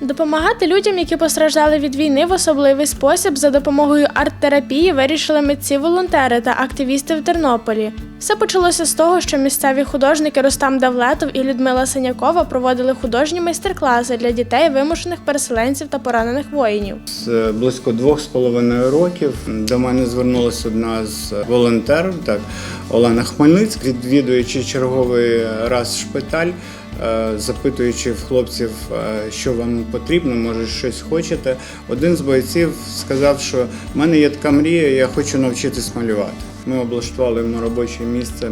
Допомагати людям, які постраждали від війни в особливий спосіб за допомогою арт-терапії вирішили митці волонтери та активісти в Тернополі. Все почалося з того, що місцеві художники Рустам Давлетов і Людмила Синякова проводили художні майстер-класи для дітей вимушених переселенців та поранених воїнів. З е, близько двох з половиною років до мене звернулася одна з волонтерів, так Олена Хмельницька, відвідуючи черговий раз шпиталь, е, запитуючи в хлопців, е, що вам потрібно, може щось хочете. Один з бойців сказав, що в мене є така мрія, я хочу навчитись малювати. Ми облаштували йому робоче місце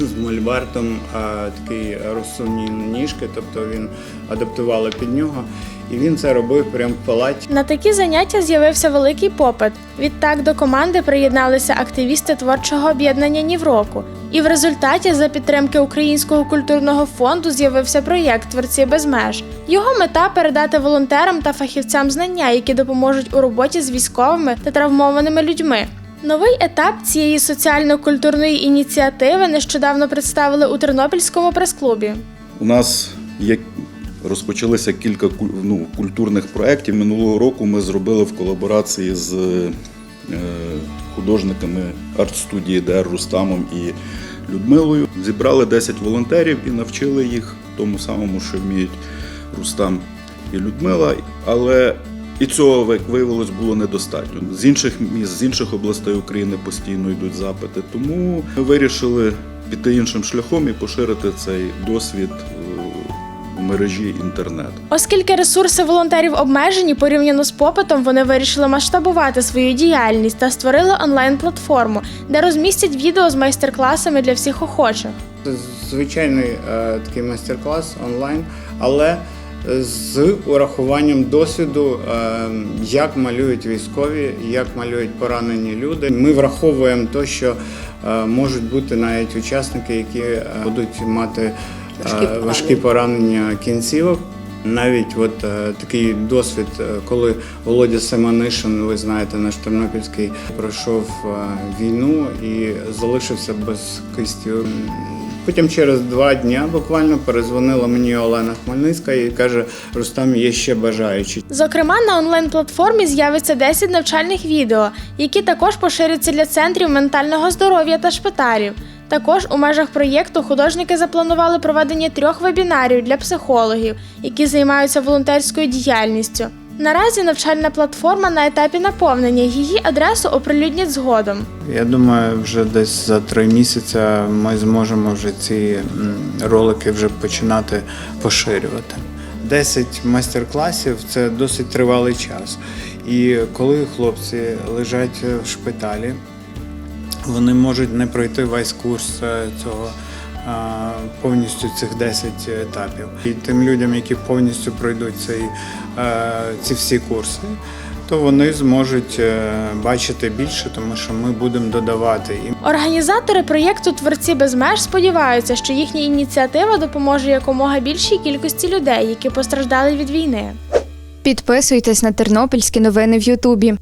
з мольбартом а, такі розсувні ніжки, тобто він адаптували під нього. І він це робив прямо в палаті. На такі заняття з'явився великий попит. Відтак до команди приєдналися активісти творчого об'єднання Нівроку. І в результаті, за підтримки Українського культурного фонду, з'явився проєкт Творці без меж. Його мета передати волонтерам та фахівцям знання, які допоможуть у роботі з військовими та травмованими людьми. Новий етап цієї соціально-культурної ініціативи нещодавно представили у Тернопільському прес-клубі. У нас є розпочалися кілька ну, культурних проєктів. Минулого року ми зробили в колаборації з е, художниками арт-студії ДР Рустамом і Людмилою. Зібрали 10 волонтерів і навчили їх тому самому, що вміють Рустам і Людмила. Але і цього, як виявилось, було недостатньо. З інших міст, з інших областей України постійно йдуть запити. Тому ми вирішили піти іншим шляхом і поширити цей досвід е, в мережі інтернету. Оскільки ресурси волонтерів обмежені порівняно з попитом, вони вирішили масштабувати свою діяльність та створили онлайн-платформу, де розмістять відео з майстер-класами для всіх охочих. Це звичайний е, такий майстер-клас онлайн, але з урахуванням досвіду, е, як малюють військові, як малюють поранені люди. Ми враховуємо те, що е, можуть бути навіть учасники, які будуть мати Важкі поранення. важкі поранення кінцівок. Навіть от е, такий досвід, е, коли Володя Семенишин, ви знаєте, наш Тернопільський, пройшов е, війну і залишився без кисті. Потім через два дні буквально перезвонила мені Олена Хмельницька і каже: Рустам, є ще бажаючі. Зокрема, на онлайн-платформі з'явиться 10 навчальних відео, які також поширяться для центрів ментального здоров'я та шпиталів. Також у межах проєкту художники запланували проведення трьох вебінарів для психологів, які займаються волонтерською діяльністю. Наразі навчальна платформа на етапі наповнення. Її адресу оприлюднять згодом. Я думаю, вже десь за три місяці ми зможемо вже ці ролики вже починати поширювати. 10 майстер-класів це досить тривалий час. І коли хлопці лежать в шпиталі, вони можуть не пройти весь курс е, цього. Повністю цих 10 етапів. І тим людям, які повністю пройдуть цей, е, ці всі курси, то вони зможуть е, бачити більше, тому що ми будемо додавати їм. Організатори проєкту Творці без меж сподіваються, що їхня ініціатива допоможе якомога більшій кількості людей, які постраждали від війни. Підписуйтесь на тернопільські новини в Ютубі.